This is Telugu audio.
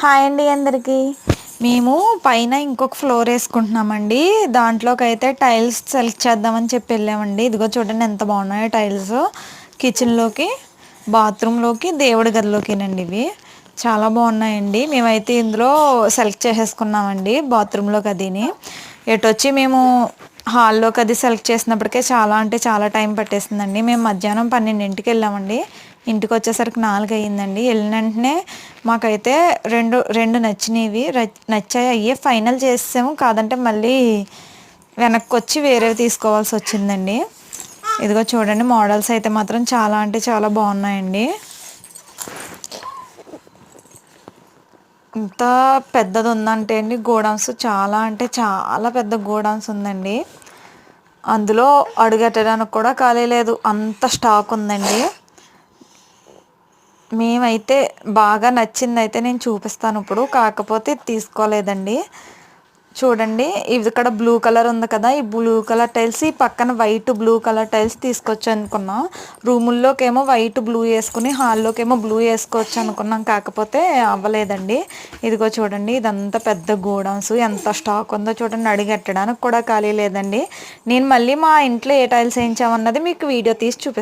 హాయ్ అండి అందరికీ. మేము పైన ఇంకొక ఫ్లోర్ వేసుకుంటున్నామండి. దాంట్లోకి అయితే టైల్స్ సెలెక్ట్ చేద్దామని చెప్పి వెళ్ళామండి. ఇదిగో చూడండి ఎంత బాగున్నాయో టైల్స్. కిచెన్లోకి బాత్రూంలోకి దేవుడి గదిలోకినండి ఇవి. చాలా బాగున్నాయండి. మేమైతే ఇందులో సెలెక్ట్ చేసేసుకున్నామండి బాత్రూంలోకి అదిని. ఎటు వచ్చి మేము హాల్లోకి అది సెలెక్ట్ చేసినప్పటికే చాలా అంటే చాలా టైం పట్టేసిందండి. మేము మధ్యాహ్నం పన్నెండింటికి వెళ్ళామండి. ఇంటికి వచ్చేసరికి నాలుగు అయ్యిందండి వెళ్ళిన వెంటనే మాకైతే రెండు రెండు నచ్చినవి. నచ్చాయి. అయ్యే ఫైనల్ చేసాము కాదంటే మళ్ళీ వెనక్కి వచ్చి వేరేవి తీసుకోవాల్సి వచ్చిందండి. ఇదిగో చూడండి మోడల్స్ అయితే మాత్రం చాలా అంటే చాలా బాగున్నాయండి. ఇంత పెద్దది ఉందంటే అండి గోడౌన్స్ చాలా అంటే చాలా పెద్ద గోడౌన్స్ ఉందండి. అందులో అడుగెట్టడానికి కూడా ఖాళీ లేదు. అంత స్టాక్ ఉందండి. మేమైతే బాగా నచ్చింది అయితే నేను చూపిస్తాను ఇప్పుడు. కాకపోతే తీసుకోలేదండి. చూడండి ఇది ఇక్కడ బ్లూ కలర్ ఉంది కదా ఈ బ్లూ కలర్ టైల్స్ ఈ పక్కన వైట్ బ్లూ కలర్ టైల్స్ తీసుకొచ్చు అనుకున్నాం. రూముల్లోకి ఏమో వైట్ బ్లూ వేసుకుని హాల్లోకేమో బ్లూ వేసుకోవచ్చు అనుకున్నాం. కాకపోతే అవ్వలేదండి. ఇదిగో చూడండి ఇదంతా పెద్ద గోడౌన్స్. ఎంత స్టాక్ ఉందో చూడండి అడిగెట్టడానికి కూడా ఖాళీ లేదండి. నేను మళ్ళీ మా ఇంట్లో ఏ టైల్స్ వేయించామన్నది మీకు వీడియో తీసి చూపిస్తాను